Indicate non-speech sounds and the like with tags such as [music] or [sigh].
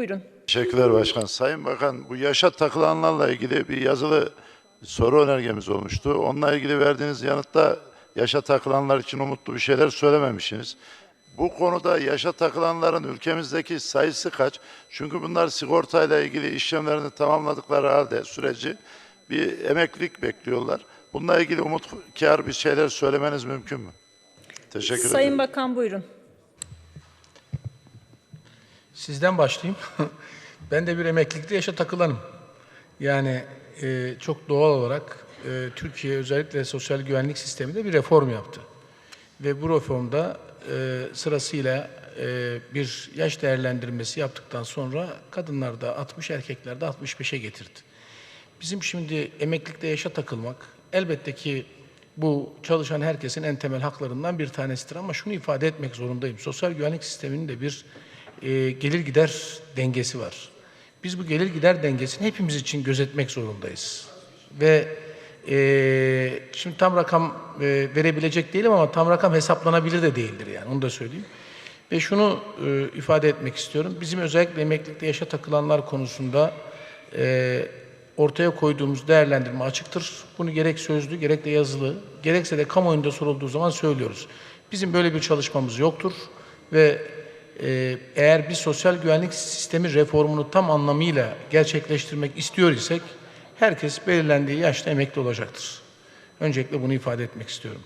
Buyurun. Teşekkürler Başkan. Sayın Bakan bu yaşa takılanlarla ilgili bir yazılı soru önergemiz olmuştu. Onunla ilgili verdiğiniz yanıtta yaşa takılanlar için umutlu bir şeyler söylememişsiniz. Bu konuda yaşa takılanların ülkemizdeki sayısı kaç? Çünkü bunlar sigortayla ilgili işlemlerini tamamladıkları halde süreci bir emeklilik bekliyorlar. Bununla ilgili umutkar bir şeyler söylemeniz mümkün mü? Teşekkür Sayın ederim. Bakan buyurun. Sizden başlayayım. [laughs] ben de bir emeklilikte yaşa takılanım. Yani e, çok doğal olarak e, Türkiye özellikle sosyal güvenlik sisteminde bir reform yaptı. Ve bu reformda e, sırasıyla e, bir yaş değerlendirmesi yaptıktan sonra kadınlarda 60, erkeklerde 65'e getirdi. Bizim şimdi emeklilikte yaşa takılmak elbette ki bu çalışan herkesin en temel haklarından bir tanesidir ama şunu ifade etmek zorundayım. Sosyal güvenlik sisteminin de bir e, gelir gider dengesi var. Biz bu gelir gider dengesini hepimiz için gözetmek zorundayız. Ve e, şimdi tam rakam e, verebilecek değilim ama tam rakam hesaplanabilir de değildir yani onu da söyleyeyim. Ve şunu e, ifade etmek istiyorum. Bizim özellikle emeklilikte yaşa takılanlar konusunda e, ortaya koyduğumuz değerlendirme açıktır. Bunu gerek sözlü, gerek de yazılı, gerekse de kamuoyunda sorulduğu zaman söylüyoruz. Bizim böyle bir çalışmamız yoktur ve eğer bir sosyal güvenlik sistemi reformunu tam anlamıyla gerçekleştirmek istiyor isek herkes belirlendiği yaşta emekli olacaktır. Öncelikle bunu ifade etmek istiyorum.